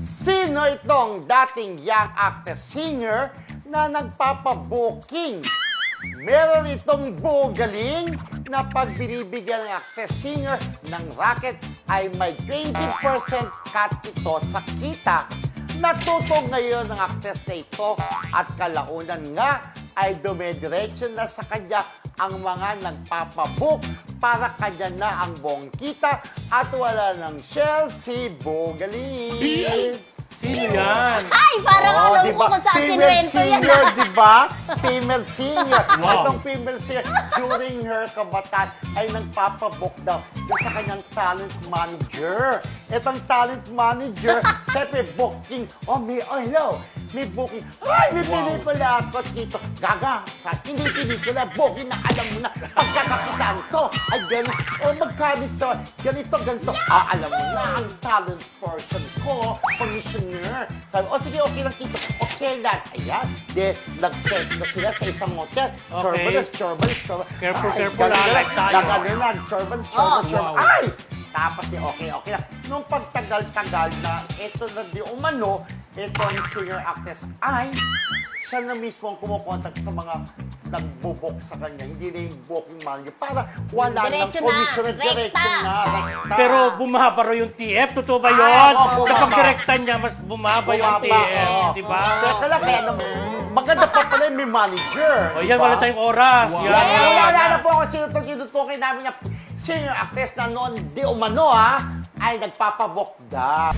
Sino itong dating young actress singer na nagpapabooking? Meron itong bugaling na pag ng actress singer ng racket ay may 20% cut ito sa kita. Natuto ngayon ng actress na ito at kalaunan nga ay dumediretso na sa kanya ang mga nagpapabook para kanya na ang buong kita at wala ng shell si Bugaling. Sino yan? Ay, parang Oh, alam di ko ba? kung saan Female kinwento yan. singer, di ba? Female singer. Wow. Itong female singer, during her kabataan, ay nagpapabook daw doon sa kanyang talent manager. Itong talent manager, syempre booking. Oh, may, oh, hello. May booking. Ay, may pelikula ako dito. Gaga, sa hindi pelikula, booking na alam mo na. Pagkakakitaan to, ay ganun. O magkalit sa ganito, ganito. Ah, alam mo na, ang talent person ko, commissioner. Sabi, oh sige, okay lang dito. Okay lang. Ayan. De, nag-set na sila sa isang hotel. Okay. Chorbalas, chorbalas, chorbalas. Careful, Ay, careful, ganun ah, lang. like tayo. Nagano chorbalas, chorbalas, Oh. chorbalas. Wow. Ay! Tapos di okay, okay lang. Nung pagtagal-tagal na, ito na di umano, ito ang singer actress ay siya na mismo ang kumukontak sa mga nagbubok sa kanya. Hindi na yung booking manager. Para wala nang Diretso na, commission at diretso na. rekta. Pero bumaba raw yung TF. Totoo ba Ah, yun? oo, bumaba. Kapag direktan niya, mas bumaba, yung Bumaba, TF. oo. Di ba? Teka lang, kaya naman, maganda pa pala yung may manager. O di yan, ba? wala tayong oras. Yan, Yeah, wala, wala, wala. na po ako sino itong tinutukoy namin na senior actress na noon di umano ha, ay nagpapabok daw.